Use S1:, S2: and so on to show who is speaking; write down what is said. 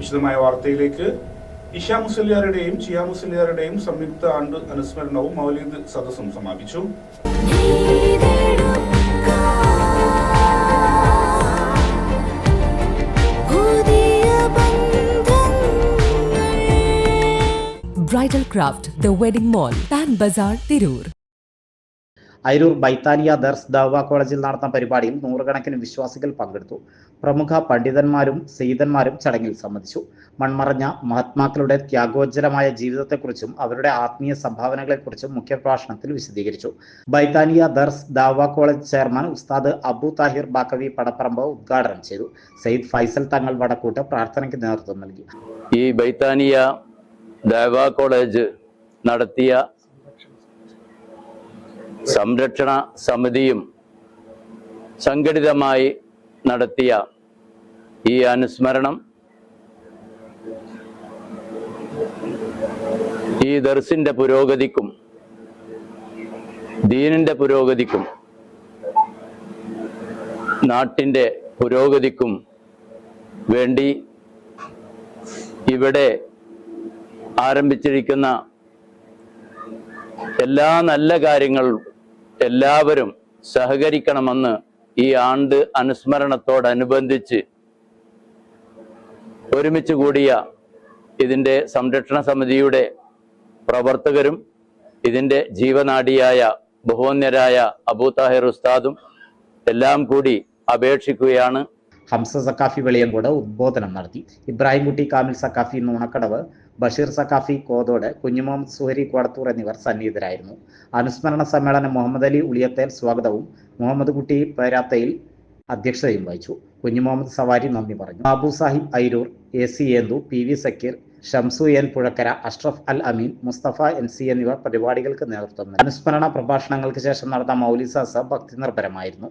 S1: വിശദമായ വാർത്തയിലേക്ക് ഇഷ മുസലിയാരുടെയും ചിയ മുസലിയാരുടെയും സംയുക്ത ആണ്ട് അനുസ്മരണവും മൗലീദ് സദസ്സും സമാപിച്ചു.
S2: Bridal craft the wedding mall Pan Bazar Tirur.
S3: Aroor Baithaniya Dars Dawa കോളേജിൽ നടന്ന പരിപാടിയിൽ നൂറുകണക്കിന് വിശ്വാസികൾ പങ്കെടുത്തു. പ്രമുഖ പണ്ഡിതന്മാരും സെയ്തന്മാരും ചടങ്ങിൽ സംബന്ധിച്ചു. മൺമറഞ്ഞ മഹാത്മാക്കളുടെ ത്യാഗോജ്ജലമായ ജീവിതത്തെക്കുറിച്ചും അവരുടെ ആത്മീയ സംഭാവനകളെക്കുറിച്ചും മുഖ്യപ്രഭാഷണത്തിൽ വിശദീകരിച്ചു. ബൈത്താനിയ ദർസ് ദാവ കോളേജ് ചെയർമാൻ ഉസ്താദ് അബു താഹിർ ബാക്കവി പടപ്പറമ്പ് ഉദ്ഘാടനം ചെയ്തു. സെയ്ദ് ഫൈസൽ തങ്ങൾ വടക്കൂട്ട് പ്രാർത്ഥനയ്ക്ക് നേതൃത്വം നൽകി.
S4: ഈ ബൈത്താനിയ ദേവ കോളേജ് നടത്തിയ സംരക്ഷണ സമിതിയും സംഘടിതമായി നടത്തിയ ഈ അനുസ്മരണം ഈ ദർസിന്റെ പുരോഗതിക്കും ദീനിന്റെ പുരോഗതിക്കും നാട്ടിന്റെ പുരോഗതിക്കും വേണ്ടി ഇവിടെ ആരംഭിച്ചിരിക്കുന്ന എല്ലാ നല്ല കാര്യങ്ങളും എല്ലാവരും സഹകരിക്കണമെന്ന് ഈ ആണ്ട് അനുസ്മരണത്തോടനുബന്ധിച്ച് ഒരുമിച്ച് കൂടിയ ഇതിന്റെ സംരക്ഷണ സമിതിയുടെ പ്രവർത്തകരും ഇതിന്റെ ജീവനാടിയായ ബഹുവന്യരായ അബൂ താഹിർ ഉസ്താദും എല്ലാം കൂടി അപേക്ഷിക്കുകയാണ്.
S3: ഹംസ സക്കാഫി വെളിയങ്കോട് ഉദ്ബോധനം നടത്തി. ഇബ്രാഹിംകുട്ടി കാമിൽ സക്കാഫി നൂണക്കടവ് ബഷീർ സക്കാഫി കോതോട് കുഞ്ഞുമുഹമ്മദ് സുഹരി കോടത്തൂർ എന്നിവർ സന്നിഹിതരായിരുന്നു. അനുസ്മരണ സമ്മേളനം മുഹമ്മദ് അലി ഉളിയത്തേൽ സ്വാഗതവും മുഹമ്മദ് കുട്ടി പേരാത്തയിൽ അധ്യക്ഷതയും വഹിച്ചു. കുഞ്ഞുമുഹമ്മദ് സവാരി നന്ദി പറഞ്ഞു. Babu Sahib Airur A C ഏന്തു P V Zakir Shamsu N Puzhakkara Ashraf Al Ameen Mustafa N C എന്നിവർ പരിപാടികൾക്ക് നേതൃത്വം അനുസ്മരണ പ്രഭാഷണങ്ങൾക്ക് ശേഷം നടന്ന മൗലിസാസ ഭക്തി നിർഭരമായിരുന്നു